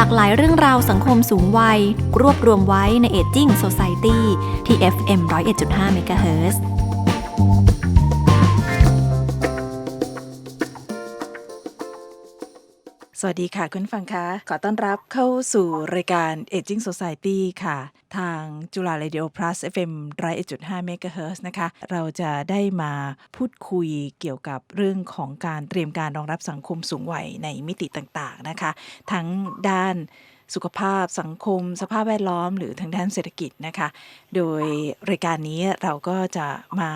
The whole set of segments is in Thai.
หลากหลายเรื่องราวสังคมสูงวัย รวบรวมไว้ใน Aging Society ที่ FM 101.5 MHz สวัสดีค่ะ คุณฟังคะ ขอต้อนรับเข้าสู่รายการ Aging Society ค่ะ ทางจุฬา Radio Plus FM 101.5 MHz นะคะ เราจะได้มาพูดคุยเกี่ยวกับเรื่องของการเตรียมการรองรับสังคมสูงวัยในมิติต่างๆนะคะ ทั้งด้านสุขภาพสังคม สภาพแวดล้อม หรือทางด้านเศรษฐกิจนะคะ โดยรายการนี้เราก็จะมา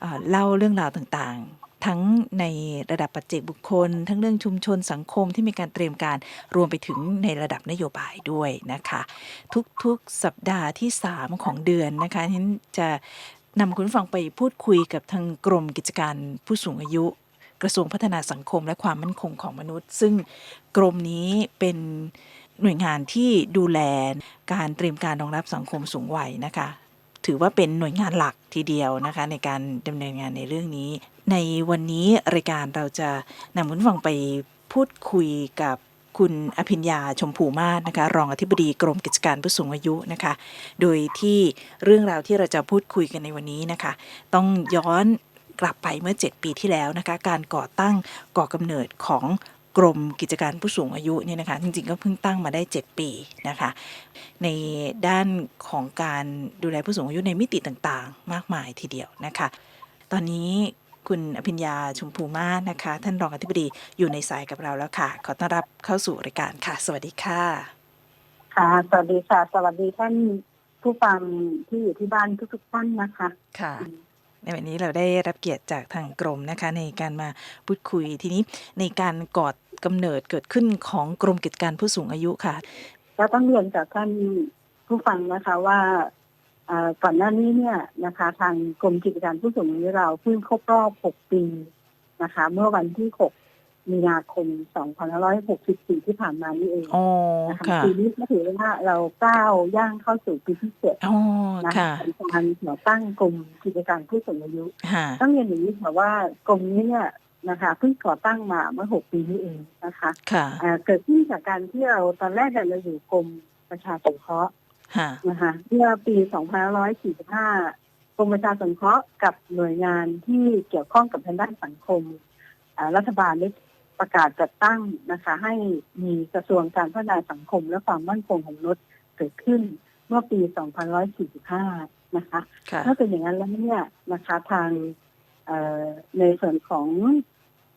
เอ่อเล่าเรื่องราวต่างๆ ทั้งในระดับปัจเจกบุคคล ทั้งเรื่องชุมชนสังคมที่มีการเตรียมการรวมไปถึงในระดับนโยบายด้วยนะคะ ทุกๆสัปดาห์ที่ 3 ของเดือนนะคะฉันจะนำคุณฟังไปพูดคุยกับทางกรมกิจการผู้สูงอายุ กระทรวงพัฒนาสังคมและความมั่นคงของมนุษย์ ซึ่งกรมนี้เป็นหน่วยงานที่ดูแลการเตรียมการรองรับสังคมสูงวัยนะคะ ถือว่าเป็นหน่วยงานหลักทีเดียวนะคะ ในการดำเนินงานในเรื่องนี้ ในวันนี้รายการเราจะนำคุณฟังไปพูดคุยกับคุณอภิญญาชมพูมาศนะคะ รองอธิบดีกรมกิจการผู้สูงอายุนะคะ โดยที่เรื่องราวที่เราจะพูดคุยกันในวันนี้นะคะ ต้องย้อนกลับไปเมื่อ 7 ปีที่แล้วนะคะ การก่อตั้งก่อกำเนิดของ กรมกิจการผู้สูงอายุเนี่ยนะคะจริงๆก็เพิ่งตั้งมาได้ 7 ปีนะคะในด้านของการดูแลผู้สูงอายุในมิติต่างๆ มากมายทีเดียวนะคะ ตอนนี้คุณอภิญญาชมพูมาศนะคะ ท่านรองอธิบดีอยู่ในสายกับเราแล้วค่ะ ขอต้อนรับเข้าสู่รายการค่ะ สวัสดีค่ะ ค่ะ สวัสดีค่ะ สวัสดีท่านผู้ฟังที่อยู่ที่บ้านทุกๆท่านนะคะ ค่ะ ในวันนี้เราได้รับเกียรติจากทางกรมนะคะในการมาพูดคุยทีนี้ในการกอดกำเนิดเกิดขึ้นของกรมกิจการผู้สูงอายุค่ะก็ต้องเรียนจากท่านผู้ฟังนะคะว่าก่อนหน้านี้เนี่ยนะคะ ทางกรมกิจการผู้สูงอายุเราเพิ่งครบรอบ 6 ปีนะคะ เมื่อวันที่ 6 มีนาคม 2564 ที่ผ่านมานี่เองอ๋อนะคะค่ะปีนี้ก็ถือว่าเราก้าวย่างเข้าสู่ปีที่เจ็ดอ๋อนะค่ะคะของการก่อตั้งกรมกิจการผู้สูงอายุค่ะต้องเรียนอย่างนี้ค่ะว่ากรมนี้เนี่ยนะคะเพิ่งก่อตั้งมาเมื่อ 6 ปีนี้เองนะคะค่ะอ่าเกิดขึ้นจากการที่เราตอนแรกเนี่ยเราอยู่กรมประชาสงเคราะห์ค่ะนะคะเมื่อปี 2545กรมประชาสงเคราะห์กับหน่วยงานที่เกี่ยวข้องกับทางด้านสังคมอ่ารัฐบาลได้ ประกาศจัดตั้งนะคะ ให้มีกระทรวงการพัฒนาสังคมและความมั่นคงของมนุษย์เกิดขึ้นเมื่อปี2545 นะคะค่ะถ้าเป็นอย่างนั้นแล้วเนี่ยนะคะทางเอ่อในส่วนของ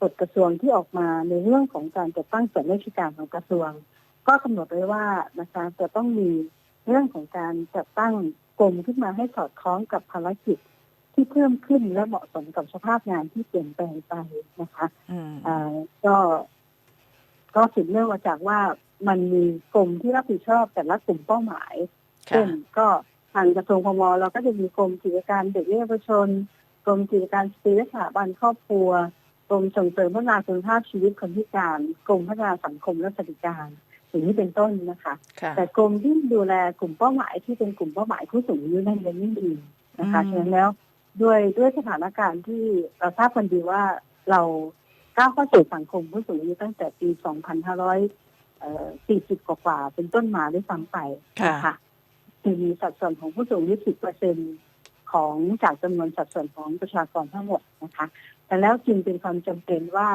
กฎกระทรวงที่ออกมาในเรื่องของการจัดตั้งส่วนราชการของกระทรวง ก็กำหนดไว้ว่านะคะจะต้องมีเรื่องของการจัดตั้งกรมขึ้นมาให้สอดคล้องกับภารกิจ ที่เพิ่มขึ้นและเหมาะสมกับสภาพงานที่เปลี่ยนแปลงไปนะคะอืมอ่าก็ก็สืบเนื่องมาจากว่ามันมีกรมที่รับผิดชอบแต่ละกลุ่มเป้าหมายค่ะเช่นก็ทางกระทรวงพมเราก็จะมีกรมกิจการเด็กและเยาวชนกรมกิจการสตรีและสถาบันครอบครัวกรมส่งเสริมพัฒนาคุณภาพชีวิตคนพิการกรมพัฒนาสังคมและสวัสดิการอย่างนี้เป็นต้นนะคะค่ะแต่กรมที่ดูแลกลุ่มเป้าหมายที่เป็นกลุ่มเป้าหมายผู้สูงอายุนั่นยังไม่มีนะคะอืมฉะนั้นแล้ว ด้วยด้วยสถานการณ์ที่เราทราบกันดีว่าเราก้าวเข้าสู่สังคมผู้สูงอายุตั้งแต่ปี 2540 กว่าๆเป็นต้นมาด้วยซ้ำไปนะคะคือมีสัดส่วนของผู้สูงอายุ 10เปอร์เซ็นของจากจำนวนสัดส่วนของประชากรทั้งหมดนะคะ แต่แล้วจึงเป็นความจำเป็นว่า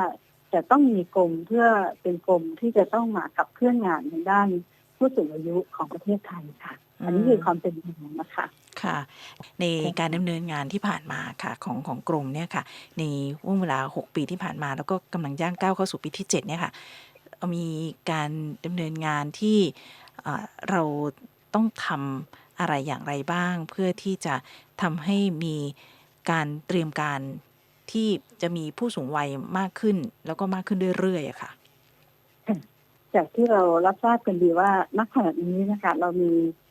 จะต้องมีกรมเพื่อเป็นกรมที่จะต้องมากับเคลื่อนงานในด้านผู้สูงอายุของประเทศไทยค่ะ อันนี้คือความเป็นจริงนะคะค่ะ ในการดำเนินงานที่ผ่านมาค่ะของของกรมเนี่ยค่ะ ในว่วงเวลา 6 ปีที่ผ่านมา แล้วก็กำลังย่างก้าวเข้าสู่ปีที่ 7 เนี่ยค่ะ มีการดำเนินงานที่เอ่อเราต้องทำอะไรอย่างไรบ้าง เพื่อที่จะทำให้มีการเตรียมการที่จะมีผู้สูงวัยมากขึ้น แล้วก็มากขึ้นเรื่อยๆอะค่ะ จากที่เรารับทราบกันดีว่านักขณะนี้นะคะ เรามีเอ่อ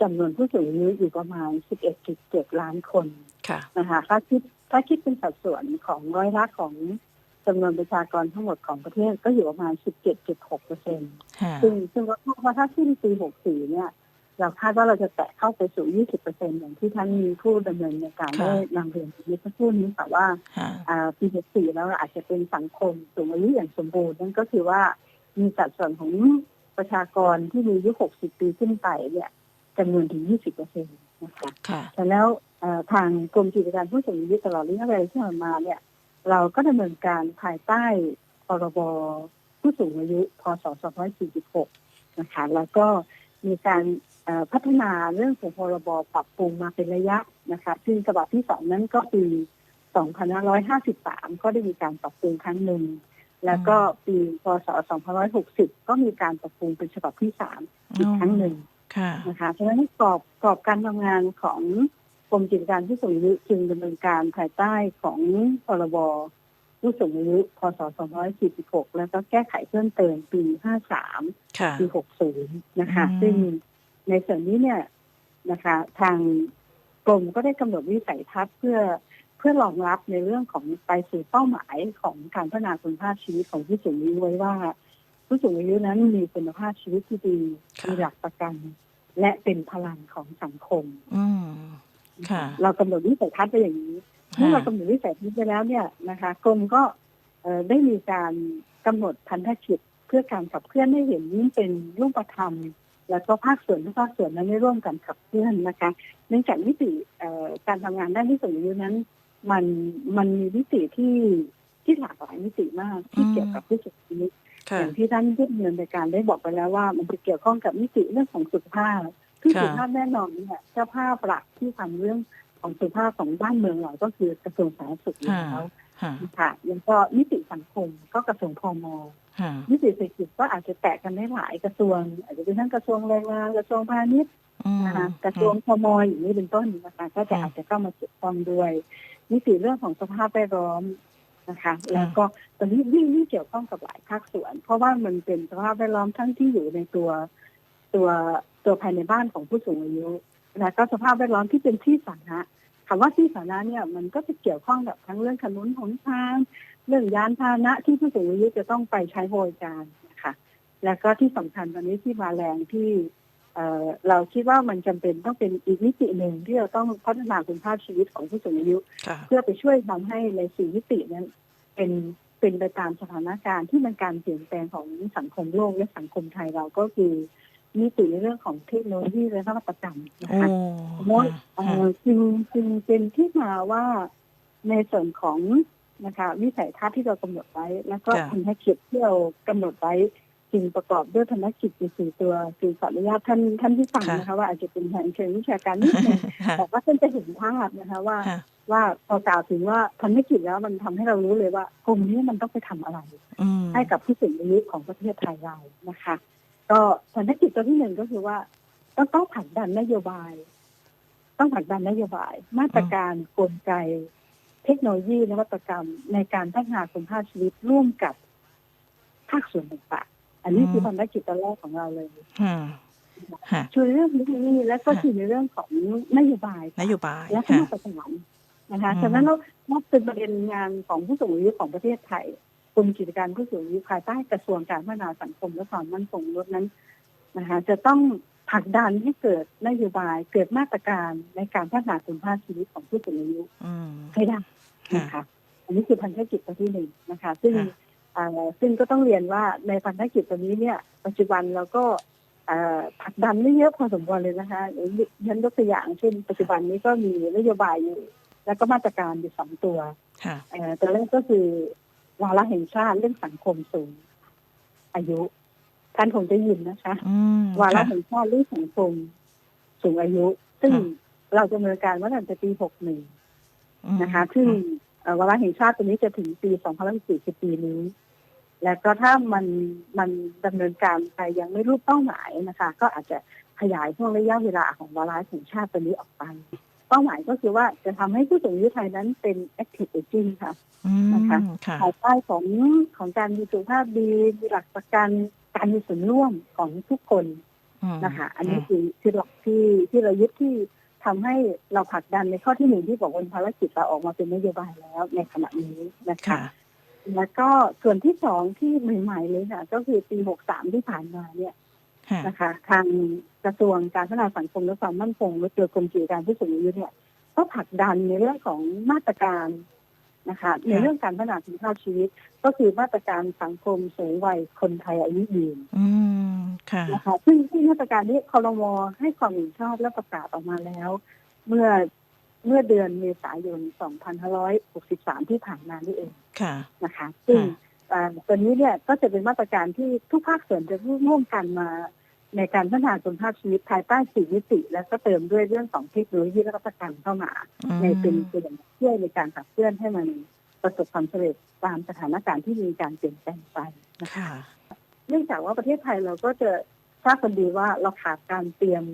จำนวนผู้สูงอายุอยู่ประมาณ 11.7 ล้านคนค่ะนะคะถ้าคิดถ้าคิดเป็นสัดส่วนของร้อยละของจำนวนประชากรทั้งหมดของประเทศก็อยู่ประมาณ 17.6เปอร์เซ็นต์ค่ะซึ่งซึ่งก็คาดว่าถ้าสิ้นปี 64 เนี่ย เราคาดว่าเราจะแตะเข้าไปสู่ 20เปอร์เซ็นต์อย่างที่ท่านผู้ดำเนินการได้นำเรียนเมื่อสักครู่นี้ค่ะว่าค่ะอ่าปี 64 แล้วอาจจะเป็นสังคมสูงอายุอย่างสมบูรณ์นั่นก็คือว่ามีสัดส่วนของ ประชากรที่มีอายุ 60 ปีขึ้นไปเนี่ยจำนวนถึง 20เปอร์เซ็นต์นะคะค่ะแต่แล้วเอ่อทางกรมกิจการผู้สูงอายุตลอดระยะเวลาที่ผ่านมาเนี่ย เราก็ดำเนินการภายใต้พรบผู้สูงอายุ พศ 2546 นะคะ แล้วก็มีการเอ่อพัฒนาเรื่องของพรบปรับปรุงมาเป็นระยะนะคะซึ่งฉบับที่สองนั้นก็ปี2553 ก็ได้มีการปรับปรุงครั้งหนึ่ง แล้วก็ปีพศ 2560 ก็มีการปรับปรุงเป็นฉบับที่สามอีกครั้งหนึ่งค่ะนะคะเพราะฉะนั้นกรอบกรอบการทำงานของกรมกิจการผู้สูงอายุจึงดำเนินการภายใต้ของพรบผู้สูงอายุพศ 2546 แล้วก็แก้ไขเพิ่มเติมปี 53ค่ะปี 60 นะคะอืมซึ่งในส่วนนี้เนี่ยนะคะ ทางกรมก็ได้กำหนดวิสัยทัศน์เพื่อเพื่อรองรับในเรื่องของไปสู่เป้าหมายของการพัฒนาคุณภาพชีวิตของผู้สูงอายุไว้ว่า ผู้สูงอายุนั้นมีคุณภาพชีวิตที่ดีค่ะมีหลักประกัน และเป็นพลังของสังคมอืมค่ะเรากำหนดวิสัยทัศน์ไปอย่างนี้เมื่อเรากำหนดวิสัยทัศน์ไปแล้วเนี่ยนะคะ กรมก็เอ่อได้มีการกำหนดพันธกิจเพื่อการขับเคลื่อนให้เห็นเป็นรูปธรรมแล้วก็ภาคส่วนทุกภาคส่วนนั้นได้ร่วมกันขับเคลื่อนนะคะ เนื่องจากมิติเอ่อการทำงานด้านที่สูงอายุนั้น มันมันมีมิติที่ที่หลากหลายมิติมากที่อืมเกี่ยวกับผู้สูงอายุค่ะอย่างที่ท่านผู้ดำเนินรายการได้บอกไปแล้วว่า มันจะเกี่ยวข้องกับมิติเรื่องของสุขภาพที่ค่ะสุขภาพแน่นอนเนี่ยเจ้าภาพหลักที่ทำเรื่องของสุขภาพของบ้านเมืองเราก็คือกระทรวงสาธารณสุขอยู่แล้วค่ะค่ะแล้วก็มิติสังคมก็กระทรวงพมค่ะมิติเศรษฐกิจก็อาจจะแตะกันได้หลายกระทรวง อาจจะเป็นทั้งกระทรวงแรงงานกระทรวงพาณิชย์อืมนะคะกระทรวงพมอย่างนี้เป็นต้นนะคะก็จะค่ะอาจจะเข้ามาเกี่ยวข้องด้วย มิติเรื่องของสภาพแวดล้อมนะคะ แล้วก็ตอนนี้ยิ่งยิ่งเกี่ยวข้องกับหลายภาคส่วน เพราะว่ามันเป็นสภาพแวดล้อมทั้งที่อยู่ในตัวตัวตัวภายในบ้านของผู้สูงอายุแล้วก็สภาพแวดล้อมที่เป็นที่สาธารณะคำว่าที่สาธารณะเนี่ยมันก็จะเกี่ยวข้องกับทั้งเรื่องถนนหนทาง เรื่องยานพาหนะที่ผู้สูงอายุจะต้องไปใช้บริการนะคะ แล้วก็ที่สำคัญตอนนี้ที่มาแรงที่ เอ่อเราคิดว่ามันจำเป็นต้องเป็นอีกมิติหนึ่งที่เราต้องพัฒนาคุณภาพชีวิตของผู้สูงอายุค่ะเพื่อไปช่วยทำให้ในสี่มิตินั้น เป็นเป็นไปตามสถานการณ์ที่มันการเปลี่ยนแปลงของสังคมโลกและสังคมไทยเราก็คือมิติในเรื่องของเทคโนโลยีและนวัตกรรมนะโอ้คะโมดค่ะเอ่อจึงจึงเป็นที่มาว่าในส่วนของนะคะวิสัยทัศน์ที่เรากำหนดไว้ แล้วก็ค่ะพันธกิจที่เรากำหนดไว้ จึงประกอบด้วยพันธกิจอยู่สี่ตัวคือขออนุญาตท่านท่านที่ฟังนะคะ ว่าอาจจะเป็นทางเชิงวิชาการนิดนึงค่ะแต่ว่าท่านจะเห็นภาพนะคะว่าค่ะว่าพอกล่าวถึงว่าพันธกิจแล้วมันทำให้เรารู้เลยว่ากลุ่มนี้มันต้องไปทำอะไรอืมให้กับผู้สูงอายุของประเทศไทยเรานะคะ ก็พันธกิจตัวที่หนึ่งก็คือว่าต้องต้องผลักดันนโยบาย ต้องผลักดันนโยบาย มาตรการกลไก เทคโนโลยีนวัตกรรม ในการพัฒนาคุณภาพชีวิตร่วมกับภาคส่วนต่างๆ อันนี้คือพันธกิจตัวแรกของเราเลยค่ะค่ะช่วยเรื่องนี้และก็คือในเรื่องของนโยบายนโยบายและก็ค่ะมาตรฐานนะคะอืมฉะนั้นเรานับเป็นประเด็นงานของผู้สูงอายุของประเทศไทยกรมกิจการผู้สูงอายุภายใต้กระทรวงการพัฒนาสังคมและความมั่นคงมนุษย์นั้นนะคะจะต้องผลักดันให้เกิดนโยบายเกิดมาตรการในการพัฒนาคุณภาพชีวิตของผู้สูงอายุอืมให้ได้นะคะ อันนี้คือพันธกิจตัวที่หนึ่งนะคะ ซึ่งค่ะเอ่อ ซึ่งก็ต้องเรียนว่าในพันธกิจตัวนี้เนี่ย ปัจจุบันเราก็เอ่อผลักดันไม่เยอะพอสมควรเลยนะคะอย่างฉันยกตัวอย่างเช่น ปัจจุบันนี้ก็มีนโยบายอยู่ แล้วก็มาตรการอยู่สองตัวค่ะเอ่อตัวแรกก็คือวาระแห่งชาติเรื่องสังคมสูง อายุท่านคงจะยินนะคะอืมวาระค่ะแห่งชาติเรื่องสังคมสูงอายุ ซึ่งค่ะเราดำเนินการมาตั้งแต่ปี61อืมนะคะ ซึ่งเอ่อ วาระแห่งชาติตัวนี้จะถึงปี 2014คือปีนี้ แล้วก็ถ้ามันมันดำเนินการไปยังไม่รูปเป้าหมายนะคะ ก็อาจจะขยายช่วงระยะเวลาของวาระแห่งชาติตัวนี้ออกไป เป้าหมายก็คือว่าจะทำให้ผู้สูงอายุไทยนั้นเป็น active aging ค่ะอืมนะคะค่ะภายใต้ของของการมีสุขภาพดีมีหลักประกันการมีส่วนร่วมของทุกคนมนะคะ อันนี้คือคือหลักที่ที่เรายึดที่ ทำให้เราผลักดันในข้อที่หนึ่งที่บอกว่าภารกิจเราออกมาเป็นนโยบายแล้วในขณะนี้นะคะค่ะแล้วก็ส่วนที่สองที่ใหม่ๆเลยค่ะ ก็คือปี63ที่ผ่านมาเนี่ยค่ะนะคะ ทางกระทรวงการพัฒนาสังคมและความมั่นคงและโดยกรมกิจการผู้สูงอายุเนี่ย ก็ผลักดันในเรื่องของมาตรการ นะคะในเรื่องการพัฒนาคุณภาพชีวิต ก็คือมาตรการสังคมสูงวัยคนไทยอายุยืนอืมค่ะนะคะซึ่งที่มาตรการนี้คอรมอให้ความเห็นชอบและประกาศออกมาแล้ว เมื่อเมื่อเดือนเมษายน 2563 ที่ผ่านมานี่เองค่ะนะคะซึ่งค่ะอ่าตัวนี้เนี่ยก็จะเป็นมาตรการที่ทุกภาคส่วนจะร่วมกันมา ในการพัฒนาคุณภาพชีวิตภายใต้สี่มิติ และก็เติมด้วยเรื่องของเทคโนโลยีและนวัตกรรมเข้ามาอืมในเป็นส่วนช่วยในการขับเคลื่อนให้มันประสบความสำเร็จตามสถานการณ์ที่มีการเปลี่ยนแปลงไปนะคะค่ะเนื่องจากว่าประเทศไทยเราก็จะทราบกันดีว่าเราขาดการเตรียม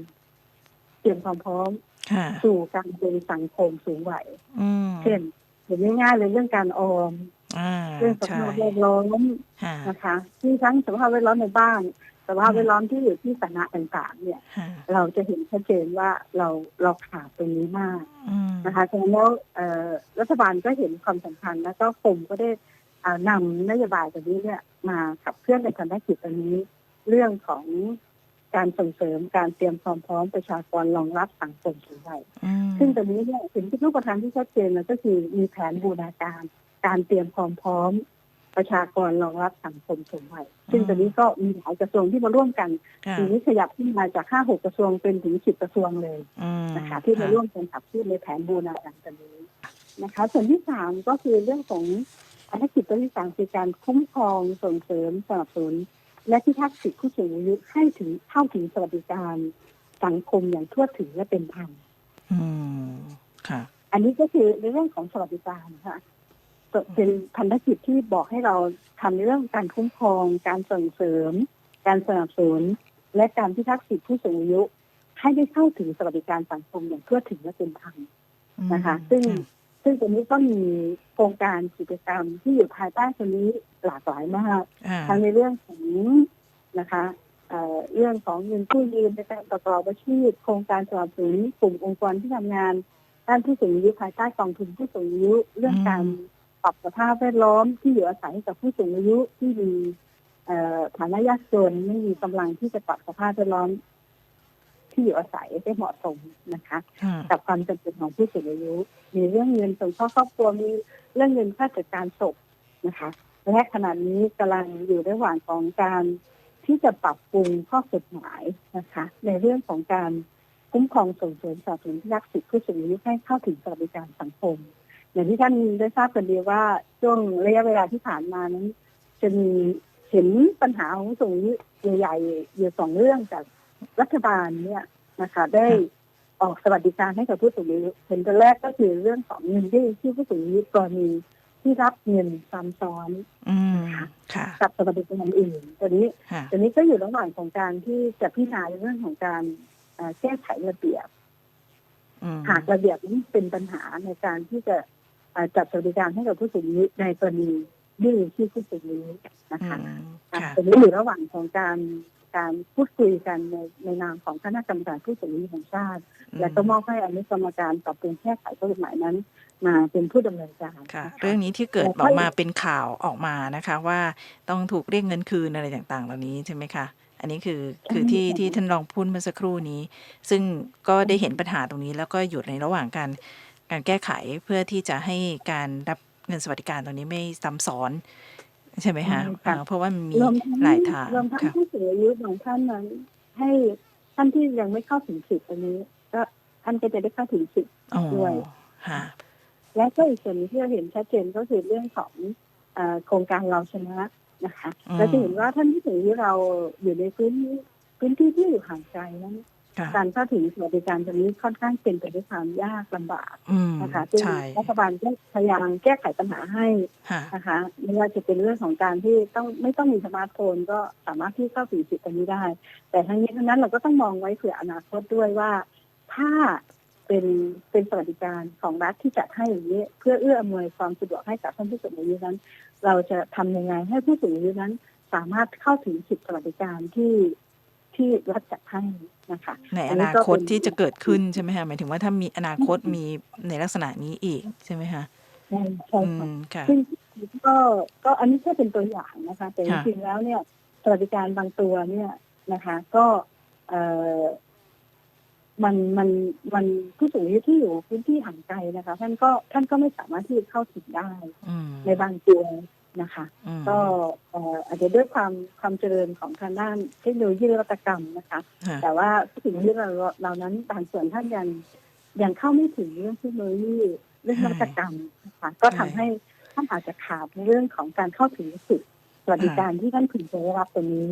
เตรียมความพร้อมค่ะสู่การเป็นสังคมสูงวัยอืมเช่นเห็นง่ายๆเลยเรื่องการออมอ่าเรื่องสใช่ภาพแวดล้อมค่ะนะคะที่ทั้งสภาพแวดล้อมในบ้าน สภาพแวดล้อมที่อยู่ที่สถานะต่างๆ เนี่ยค่ะเราจะเห็นชัดเจนว่าเราเราขาดตรงนี้มากอืมนะคะฉะนั้นแล้วเอ่อรัฐบาลก็เห็นความสำคัญแล้วก็กรมก็ได้อ่านำนโยบายตัวนี้เนี่ยมาขับเคลื่อนในภารกิจอันนี้ เรื่องของการส่งเสริมการเตรียมความพร้อมประชากรรองรับสังคมสูงวัยอืมซึ่งตอนนี้เนี่ยสิ่งที่รูปธรรมที่ชัดเจนเลยก็คือมีแผนบูรณาการ การเตรียมความพร้อม ประชากรรองรับสังคมสูงวัยซึ่งตอนนี้ก็มีหลายกระทรวงที่มาร่วมกันค่ะทีนี้ขยับขึ้นมาจากห้าหกกระทรวงเป็นถึงสิบกระทรวงเลยอืมนะคะที่มาร่วมกันขับเคลื่อนในแผนบูรณาการตัวนี้นะคะ ส่วนที่สามก็คือเรื่องของภารกิจตัวที่สามคือการคุ้มครองส่งเสริมสนับสนุนและพิทักษ์สิทธิผู้สูงอายุให้ถึงเข้าถึงสวัสดิการสังคมอย่างทั่วถึงและเป็นธรรมอืมค่ะอันนี้ก็คือในเรื่องของสวัสดิการนะคะ เป็นพันธกิจที่บอกให้เราทำในเรื่องการคุ้มครอง การส่งเสริม การสนับสนุน และการพิทักษ์สิทธิผู้สูงอายุ ให้ได้เข้าถึงสวัสดิการสังคมอย่างทั่วถึงและเป็นธรรมนะคะ ซึ่งซึ่งตรงนี้ก็มีโครงการกิจกรรมที่อยู่ภายใต้ตัวนี้หลากหลายมากอ่าทั้งในเรื่องของนะคะเอ่อเรื่องของเงินกู้ยืมในการประกอบอาชีพโครงการสนับสนุนกลุ่มองค์กรที่ทำงานด้านผู้สูงอายุภายใต้กองทุนผู้สูงอายุเรื่องการ ปรับสภาพแวดล้อมที่อยู่อาศัยให้กับผู้สูงอายุที่มีเอ่อฐานะยากจนไม่มีกำลังที่จะปรับสภาพแวดล้อม ที่อยู่อาศัยได้เหมาะสมนะคะค่ะกับความจำเป็นของผู้สูงอายุ มีเรื่องเงินสงเคราะห์ครอบครัวมีเรื่องเงินค่าจัดการศพนะคะและขณะนี้กำลังอยู่ระหว่างของการที่จะปรับปรุงข้อกฎหมายนะคะ ในเรื่องของการคุ้มครองส่งเสริมสนับสนุนที่รักสิทธิผู้สูงอายุให้เข้าถึงสวัสดิการสังคม อย่างที่ท่านได้ทราบกันดีว่าช่วงระยะเวลาที่ผ่านมานั้น จะมีเห็นปัญหาของผู้สูงอายุใหญ่ๆอยู่สองเรื่องจากรัฐบาลเนี่ยนะคะ ได้ออกสวัสดิการให้กับผู้สูงอายุเห็นตัวแรกก็คือเรื่องของเงินที่ที่ผู้สูงอายุกรณีที่รับเงินซ้ำซ้อนอืมค่ะกับสวัสดิการอื่นตัวนี้ค่ะตัวนี้ก็อยู่ระหว่างของการที่จะพิจารณาในเรื่องของการเอ่อแก้ไขระเบียบอืมหากระเบียบนี้เป็นปัญหาในการที่จะเอ่อ จัดสวัสดิการให้กับผู้สูงอายุในกรณีดื้อที่ผู้สูงอายุนะคะอืมค่ะค่ะตรงนี้อยู่ระหว่างของการการพูดคุยกันในในนามของคณะกรรมการผู้สูงอายุแห่งชาติ และก็มอบให้อนุกรรมการปรับปรุงแก้ไขกฎหมายนั้น มาเป็นผู้ดำเนินการค่ะนเรื่องนี้ที่เกิดแล้วก็ออกมาเป็นข่าวออกมานะคะ ว่าต้องถูกเรียกเงินคืนอะไรต่างๆ เหล่านี้ใช่ไหมคะอันนี้คือคือที่ที่ท่านรองพูดเมื่อสักครู่นี้ ซึ่งก็ได้เห็นปัญหาตรงนี้แล้วก็อยู่ในระหว่างการ การแก้ไขเพื่อที่จะให้การรับเงินสวัสดิการตรงนี้ไม่ซ้ำซ้อน ใช่ไหมคะใช่ค่ะอ่าเพราะว่ามันมีรวมทั้งหลายทางรวมทั้งค่ะผู้สูงอายุบางท่านนั้น ให้ท่านที่ยังไม่เข้าถึงสิทธิ์อันนี้ ก็ท่านก็จะได้เข้าถึงสิทธิ์อ๋อด้วยค่ะและก็อีกส่วนหนึงที่เราเห็นชัดเจนก็คือเรื่องของเออโครงการเราชนะนะคะอืมเราจะเห็นว่าท่านที่ถึงที่เราอยู่ในพื้นพื้นที่ที่อยู่ห่างไกลนั้นค่ะ การเข้าถึงสวัสดิการตรงนี้ค่อนข้างเป็นไปด้วยความยากลำบากอืมนะคะซึ่งใช่รัฐบาลก็พยายามแก้ไขปัญหาให้ค่ะนะคะไม่ว่าจะเป็นเรื่องของการที่ต้องไม่ต้องมีสมาร์ทโฟนก็สามารถที่เข้าถึงสิทธิ์ตรงนี้ได้ แต่ทั้งนี้ทั้งนั้นเราก็ต้องมองไว้เผื่ออนาคตด้วยว่า ถ้าเป็นเป็นสวัสดิการของรัฐที่จัดให้อย่างนี้ เพื่อเอื้ออำนวยความสะดวกให้กับท่านผู้สูงอายุนั้น เราจะทำยังไงให้ผู้สูงอายุนั้น สามารถเข้าถึงสิทธิสวัสดิการที่ที่รัฐจัดให้ นะคะในอัอนนี้นาก็คตเป็นที่จะเกิดขึ้นใช่ไหมคะหมายถึงว่าถ้ามีอนาคตมีในลักษณะนี้อีกใช่ไหมคะใช่ใช่อืค่ะมค่ะซึ่งก็ก็อันนี้แค่เป็นตัวอย่างนะคะ แต่จค่ะริงๆแล้วเนี่ยสวัสดิการบางตัวเนี่ยนะคะ ก็เออมันมันมันผู้สูงอายุที่อยู่พื้นที่ห่างไกลนะคะ ท่านก็ท่านก็ไม่สามารถที่จะเข้าถึงได้อืมในบางตัว นะคะอืมก็เอ่ออาจจะด้วยความความเจริญของทางด้านเทคโนโลยีนวัตกรรมนะคะค่ะแต่ว่าสิ่งที่เราเรานั้นบางส่วนท่านยังยังเข้าไม่ถึงเรื่องเทคโนโลยีเรื่องนวัตกรรมนะคะก็ทำให้ท่านอาจจะขาดในเรื่องของการเข้าถึงสิทธิสวัสดิการที่ท่านพึงจะได้รับตรงนี้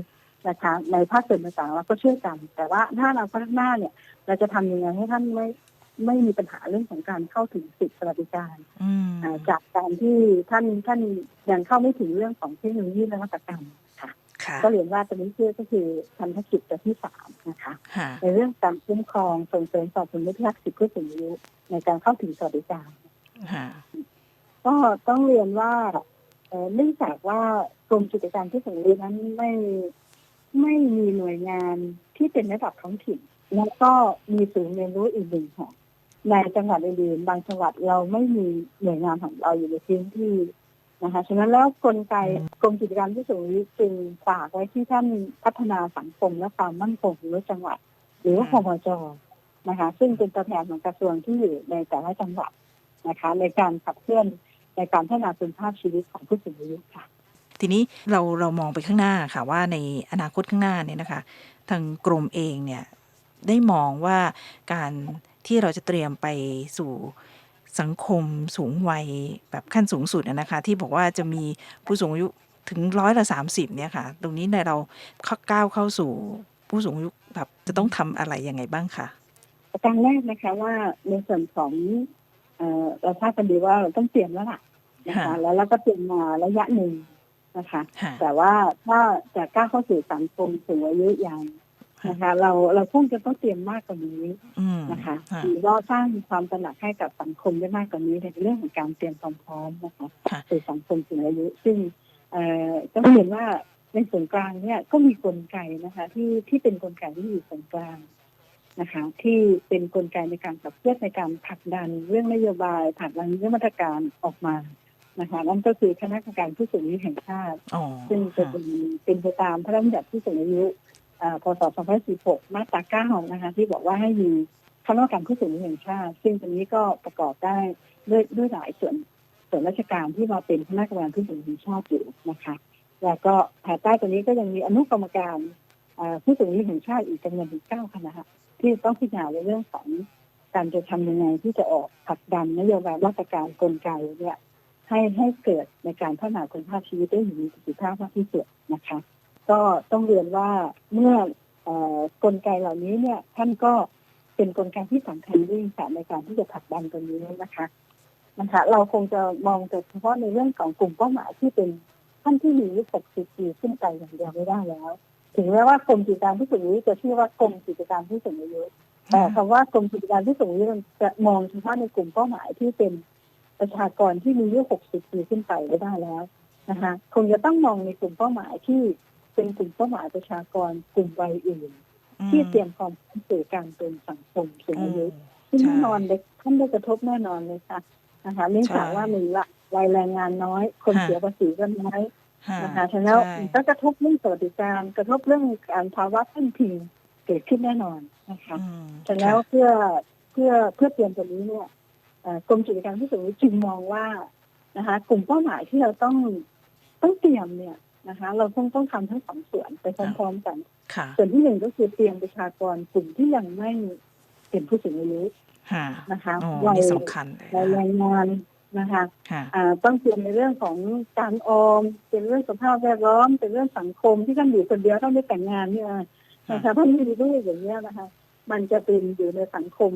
นะคะในภาคส่วนต่างๆเราก็ช่วยกัน แต่ว่าถ้าเราพัฒนาเนี่ย เราจะทำยังไงให้ท่านไม่ ไม่มีปัญหาเรื่องของการเข้าถึงสิทธิสวัสดิการอืมอ่าจากการที่ท่านท่านยังเข้าไม่ถึงเรื่องของเทคโนโลยีนวัตกรรมค่ะค่ะ ก็เรียนว่าตรงนี้เชื่อก็คือพันธกิจตัวที่สามนะคะค่ะในเรื่องการคุ้มครองส่งเสริมสนับสนุนและพิทักษ์สิทธิผู้สูงอายุในการเข้าถึงสวัสดิการค่ะก็ต้องเรียนว่าเอ่อเนื่องจากว่ากรมกิจการผู้สูงอายุนั้นไม่ไม่มีหน่วยงานที่เป็นระดับท้องถิ่นแล้วก็มีศูนย์เรียนรู้อีกหนึ่งแห่ง ในจังหวัดอื่นๆบางจังหวัดเราไม่มีหน่วยงานของเราอยู่ในพื้นที่นะคะฉะนั้นแล้วกลไกกรมกิจการผู้สูงอายุจึงฝากไว้ที่ท่านพัฒนาสังคมและความมั่นคงของมนุษย์จังหวัด หรือว่าพมจนะคะ ซึ่งเป็นตัวแทนของกระทรวงที่อยู่ในแต่ละจังหวัดนะคะ ในการขับเคลื่อนในการพัฒนาคุณภาพชีวิตของผู้สูงอายุค่ะ ทีนี้เราเรามองไปข้างหน้าค่ะว่าในอนาคตข้างหน้าเนี่ยนะคะ ทางกรมเองเนี่ยได้มองว่าการ ที่เราจะเตรียมไปสู่สังคมสูงวัยแบบขั้นสูงสุดอะนะคะ ที่บอกว่าจะมีผู้สูงอายุถึงร้อยละสามสิบเนี่ยค่ะ ตรงนี้ในยเราก้าวเข้าสู่ผู้สูงอายุแบบจะต้องทำอะไรยังไงบ้างคะประการแรกนะคะว่าในส่วนของเอ่อเราทราบกันดีว่าเราต้องเตรียมแล้วล่ะนะคะค่ะแล้วเราก็เตรียมมาระยะหนึ่งนะคะค่ะแต่ว่าถ้าจะก้าวเข้าสู่สังคมสูงอายุอย่าง นะคะเราเราคงจะต้องเตรียมมากกว่านี้อืมนะคะค่ะหรือว่าสร้างความตระหนักให้กับสังคมได้มากกว่านี้ในเรื่องของการเตรียมความพร้อมนะคะค่ะสู่สังคมสูงอายุ ซึ่งเอ่อต้องเห็นว่าในส่วนกลางเนี่ยก็มีกลไกนะคะ ที่ที่เป็นกลไกที่อยู่ส่วนกลางนะคะ ที่เป็นกลไกในการขับเคลื่อนในการผลักดันเรื่องนโยบายผลักดันเรื่องมาตรการออกมานะคะนั่นก็คือคณะกรรมการผู้สูงอายุแห่งชาติอ๋อซึ่งจะค่ะเป็นเป็นไปตามพระราชบัญญัติผู้สูงอายุอ่า พศ2546 มาตรา9นะคะ ที่บอกว่าให้มีคณะกรรมการผู้สูงอายุแห่งชาติ ซึ่งตรงนี้ก็ประกอบได้ด้วยด้วยหลายส่วนส่วนราชการที่มาเป็นคณะกรรมการผู้สูงอายุแห่งชาติอยู่นะคะ แล้วก็ภายใต้ตรงนี้ก็ยังมีอนุกรรมการผู้สูงอายุแห่งชาติอีกจำนวนถึง9คณะที่ต้องพิจารณาในเรื่องของการจะทำยังไงที่จะออกผลักดันนโยบายมาตรการกลไกเนี่ยให้ให้เกิดในการพัฒนาคุณภาพชีวิตได้อย่างมีประสิทธิภาพมากที่สุดนะคะ ก็ต้องเรียนว่าเมื่อเอ่อกลไกเหล่านี้เนี่ยท่านก็เป็นกลไกที่สำคัญด้วยค่ะในการที่จะผลักดันตรงนี้นะคะนะคะเราคงจะมองแต่เฉพาะในเรื่องของกลุ่มเป้าหมายที่เป็นท่านที่มีอายุ60ปีขึ้นไปอย่างเดียวไม่ได้แล้ว ถึงแม้ว่ากรมกิจการผู้สูงอายุจะชื่อว่ากรมกิจการผู้สูงอายุแต่คำว่ากรมกิจการผู้สูงอายุมันจะมองเฉพาะในกลุ่มเป้าหมายที่เป็นประชากรที่มีอายุ60ปีขึ้นไปไม่ได้แล้วนะคะคงจะต้องมองในกลุ่มเป้าหมายที่ เป็นกลุ่มเป้าหมายประชากรกลุ่มวัยอื่น ที่เตรียมความพร้อมสู่การเป็นสังคมสูงอายุซึ่งแน่นอนเด็กท่านได้กระทบแน่นอนเลยค่ะนะคะเนื่องจากว่าหนึ่งละวัยแรงงานน้อย คนเสียภาษีก็น้อยค่ะนะคะฉะนั้นใช่ก็กระทบเรื่องสวัสดิการกระทบเรื่องการภาวะพึ่งพิงเกิดขึ้นแน่นอนนะคะอืมฉะนั้นแล้วเพื่อเพื่อเพื่อเตรียมตัวนี้เนี่ยเอ่อกรมกิจการผู้สูงอายุจึงมองว่านะคะกลุ่มเป้าหมายที่เราต้องต้องเตรียมเนี่ย นะคะ เราต้องต้องทำทั้งสองส่วนไปพร้อมๆกันค่ะส่วนที่หนึ่งก็คือเตรียมประชากรกลุ่มที่ยังไม่เป็นผู้สูงอายุค่ะนะคะอ๋อวัยนี่สำคัญเลยวัยนะแรงงานนะคะค่ะอ่าต้องเตรียมในเรื่องของการออม เป็นเรื่องสภาพแวดล้อม เป็นเรื่องสังคมที่ท่านอยู่คนเดียวต้องได้แต่งงานเนี่ยนะคะท่านไม่มีลูกอย่างเงี้ยนะคะ มันจะเป็นอยู่ในสังคม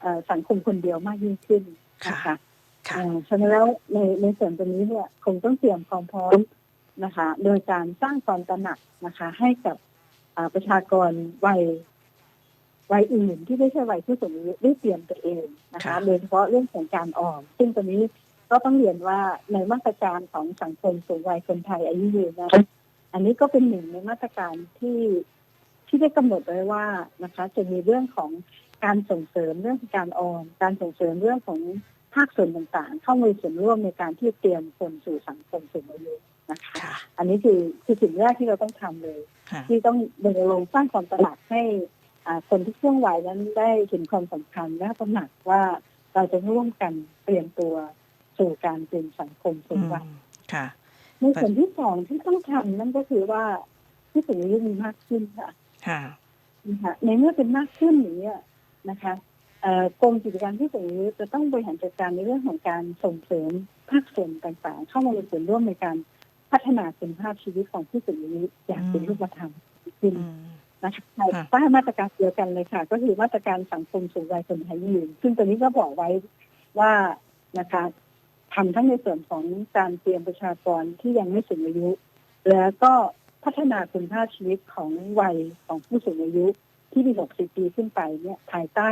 เอ่อสังคมคนเดียวมากยิ่งขึ้นนะคะค่ะอ่าฉะนั้นแล้วในในส่วนตรงนี้เนี่ยคงต้องเตรียมความพร้อม นะคะ โดยการสร้างความตระหนักนะคะ ให้กับอ่าประชากรวัยวัยอื่นที่ไม่ใช่วัยผู้สูงอายุได้เตรียมตัวเองนะคะค่ะโดยเฉพาะเรื่องของการออมซึ่งตรงนี้ก็ต้องเรียนว่าในมาตรการของสังคมสูงวัยคนไทยอายุยืนนะอันนี้ก็เป็นหนึ่งในมาตรการที่ที่ได้กำหนดไว้ว่านะคะ จะมีเรื่องของการส่งเสริมเรื่องของการออมการส่งเสริมเรื่องของภาคส่วนต่างๆ เข้ามีส่วนร่วมในการที่เตรียมคนสู่สังคมสูงอายุ นะคะค่ะอันนี้คือคือสิ่งแรกที่เราต้องทำเลยค่ะที่ต้องรณรงค์สร้างความตระหนักให้อ่าคนที่ช่วงวัยนั้นได้เห็นความสำคัญและตระหนักว่าเราจะร่วมกันเตรียมตัวสู่การเป็นสังคมสูงวัยอืมค่ะในส่วนที่สองที่ต้องทำนั่นก็คือว่าผู้สูงอายุมีมากขึ้นค่ะค่ะนะคะในเมื่อเป็นมากขึ้นอย่างนี้ยนะคะเอ่อกรมกิจการผู้สูงอายุจะต้องบริหารจัดการในเรื่องของการส่งเสริมภาคส่วนต่างๆ เข้ามามีส่วนร่วมในการ พัฒนาคุณภาพชีวิตของผู้สูงอายุอย่างเป็นรูปธรรมขึ้นอืมนะคะค่ะใต้มาตรการเดียวกันเลยค่ะ ก็คือมาตรการสังคมสูงวัยคนไทยยืน ซึ่งตัวนี้ก็บอกไว้ว่านะคะทำทั้งในส่วนของการเตรียมประชากรที่ยังไม่สูงอายุ แล้วก็พัฒนาคุณภาพชีวิตของวัยของผู้สูงอายุที่มี 60 ปีขึ้นไปเนี่ยภายใต้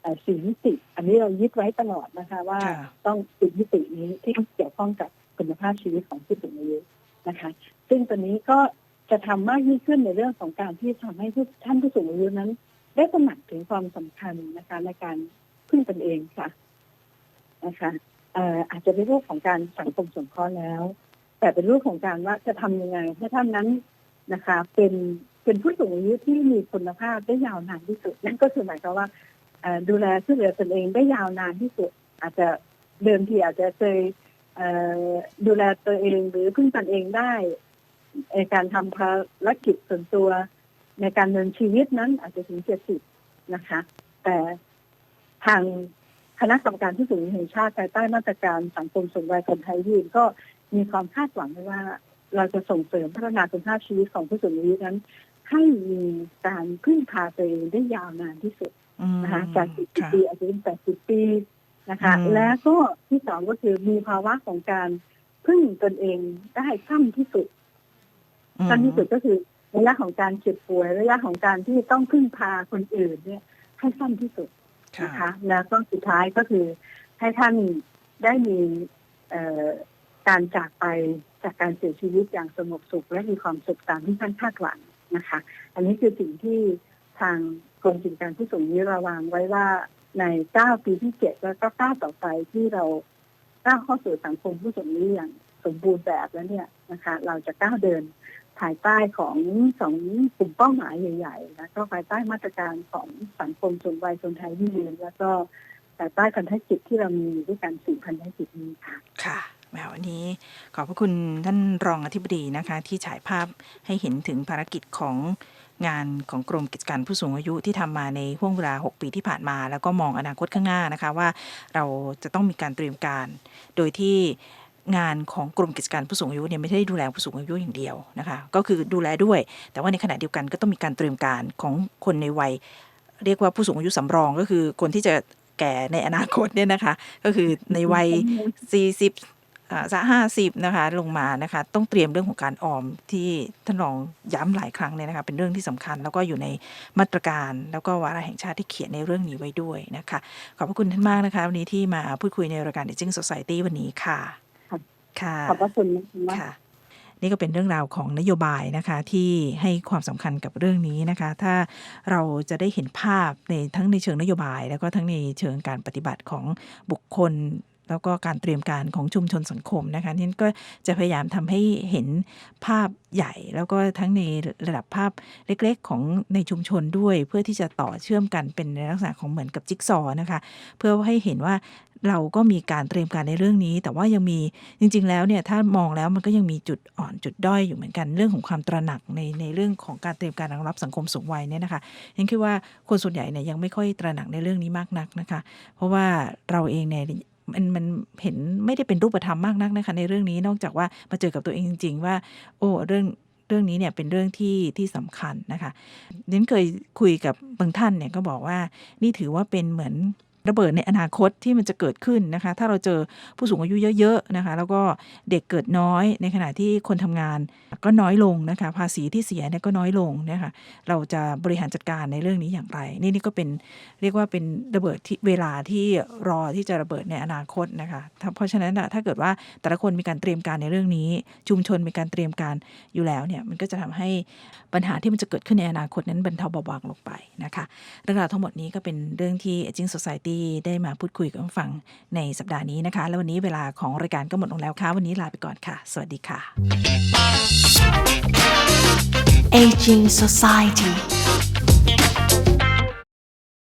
เอ่อสี่มิติ อันนี้เรายึดไว้ตลอดนะคะ ว่าค่ะต้องสี่มิตินี้ที่เกี่ยวข้องกับคุณภาพชีวิตของผู้สูงอายุ นะคะ ซึ่งตัวนี้ก็จะทำมากยิ่งขึ้นในเรื่องของการที่ทำให้ท่านผู้สูงอายุนั้น ได้ตระหนักถึงความสำคัญนะคะในการพึ่งตนเองค่ะนะคะเอ่ออาจจะเป็นเรื่องของการสังคมสงเคราะห์แล้ว แต่เป็นเรื่องของการว่าจะทำยังไงให้ท่านนั้นนะคะ เป็นเป็นผู้สูงอายุที่มีคุณภาพได้ยาวนานที่สุด นั่นก็คือหมายความว่าดูแลช่วยเหลือตนเองได้ยาวนานที่สุด อาจจะเดิมทีอาจจะเคยเอ่อ ดูแลตัวเองหรือพึ่งตนเองได้ในการทำภารกิจส่วนตัวในการดำเนินชีวิตนั้นอาจจะถึงเจ็ดสิบนะคะ แต่ทางคณะกรรมการผู้สูงอายุแห่งชาติภายใต้มาตรการสังคมสงวัยคนไทยยืนก็มีความคาดหวังว้ว่า เราจะส่งเสริมพัฒนาคุณภาพชีวิตของผู้สูงอายุนั้น ให้มีการพึ่งพาตัวเองได้ยาวนานที่สุดนะคะจากสิบปีอาจจะเป็นแปดสิบปี นะคะอืมและก็ที่สองก็คือมีภาวะของการพึ่งตนเองได้สั้นที่สุดสั้นที่สุดก็คือระยะของการเจ็บป่วยระยะของการที่ต้องพึ่งพาคนอื่นเนี่ย ให้สั้นที่สุดค่ะนะคะ แล้วก็สุดท้ายก็คือ ให้ท่านได้มีเอ่อการจากไปจากการเสียชีวิตอย่างสงบสุข และมีความสุขตามที่ท่านคาดหวังนะคะ อันนี้คือสิ่งที่ทางกรมกิจการผู้สูงอายุระวางไว้ว่า ใน9ปีที่7แล้วก็ก้าต่อไปที่เราก้าวเข้าสู่สังคมผู้สูงอายุอย่างสมบูรณ์แบบแล้วเนี่ยนะคะ เราจะก้าวเดินภายใต้ของสองกลุ่มเป้าหมายใหญ่ๆแล้วก็ภายใต้มาตรการของสังคมส่วนวัยคนไทยที่ยืนแล้วก็ภายใต้พันธกิจที่เรามีด้วยกันสี่พันธกิจนี้ค่ะค่ะ วันนี้ขอบพระคุณท่านรองอธิบดีนะคะที่ฉายภาพให้เห็นถึงภารกิจของงานของกรมกิจการผู้สูงอายุที่ทำมาในห่วงเวลา 6 ปีที่ผ่านมา แล้วก็มองอนาคตข้างหน้านะคะว่าเราจะต้องมีการเตรียมการ โดยที่งานของกรมกิจการผู้สูงอายุเนี่ยไม่ได้ดูแลผู้สูงอายุอย่างเดียวนะคะก็คือดูแลด้วย แต่ว่าในขณะเดียวกันก็ต้องมีการเตรียมการของคนในวัย เรียกว่าผู้สูงอายุสำรองก็คือคนที่จะแก่ในอนาคตเนี่ยนะคะ ก็คือในวัย 40 สักห้าสิบนะคะลงมานะคะต้องเตรียมเรื่องของการออมที่ท่านรองย้ำหลายครั้งเนี่ยนะคะเป็นเรื่องที่สำคัญ แล้วก็อยู่ในมาตรการ แล้วก็วาระแห่งชาติที่เขียนในเรื่องนี้ไว้ด้วยนะคะขอบพระคุณท่านมากนะคะวันนี้ที่มาพูดคุยในรายการ Aging Society วันนี้ค่ะครับค่ะขอบพระคุณมากค่ะนี่ก็เป็นเรื่องราวของนโยบายนะคะที่ให้ความสำคัญกับเรื่องนี้นะคะ ถ้าเราจะได้เห็นภาพในทั้งในเชิงนโยบาย แล้วก็ทั้งในเชิงการปฏิบัติของบุคคล แล้วก็การเตรียมการของชุมชนสังคมนะคะนี่ก็จะพยายามทำให้เห็นภาพใหญ่ แล้วก็ทั้งในระดับภาพเล็กๆ ของในชุมชนด้วย เพื่อที่จะต่อเชื่อมกันเป็นในลักษณะของเหมือนกับจิ๊กซอว์นะคะ เพื่อให้เห็นว่าเราก็มีการเตรียมการในเรื่องนี้ แต่ว่ายังมีจริง ๆ แล้วเนี่ยถ้ามองแล้วมันก็ยังมีจุดอ่อนจุดด้อยอยู่เหมือนกันเรื่องของความตระหนักในในเรื่องของการเตรียมการรองรับสังคมสูงวัยเนี่ยนะคะฉันคิดว่าคนส่วนใหญ่เนี่ยยังไม่ค่อยตระหนักในเรื่องนี้มากนักนะคะ เพราะว่าเราเองเนี่ย มันมันเห็นไม่ได้เป็นรูปธรรมมากนักนะคะในเรื่องนี้นอกจากว่ามาเจอกับตัวเองจริง ๆ ว่า โอ้เรื่องเรื่องนี้เนี่ยเป็นเรื่องที่ที่สำคัญนะคะเน้นเคยคุยกับบางท่านเนี่ยก็บอกว่านี่ถือว่าเป็นเหมือน ระเบิดในอนาคตที่มันจะเกิดขึ้นนะคะ ถ้าเราเจอผู้สูงอายุเยอะๆนะคะ แล้วก็เด็กเกิดน้อยในขณะที่คนทำงานก็น้อยลงนะคะ ภาษีที่เสียเนี่ยก็น้อยลงนะคะ เราจะบริหารจัดการในเรื่องนี้อย่างไร นี่นี่ก็เป็นเรียกว่าเป็นระเบิดที่เวลาที่รอที่จะระเบิดในอนาคตนะคะเพราะฉะนั้นนะถ้าเกิดว่าแต่ละคนมีการเตรียมการในเรื่องนี้ ชุมชนมีการเตรียมการอยู่แล้วเนี่ยมันก็จะทำให้ปัญหาที่มันจะเกิดขึ้นในอนาคตนั้นบรรเทาเบาบางลงไปนะคะเรื่องราวทั้งหมดนี้ก็เป็นเรื่องที่ Aging Society ได้มาพูดคุยกับฟังในสัปดาห์นี้นะคะ แล้ววันนี้เวลาของรายการก็หมดลงแล้วค่ะ วันนี้ลาไปก่อนค่ะ สวัสดีค่ะ Aging Society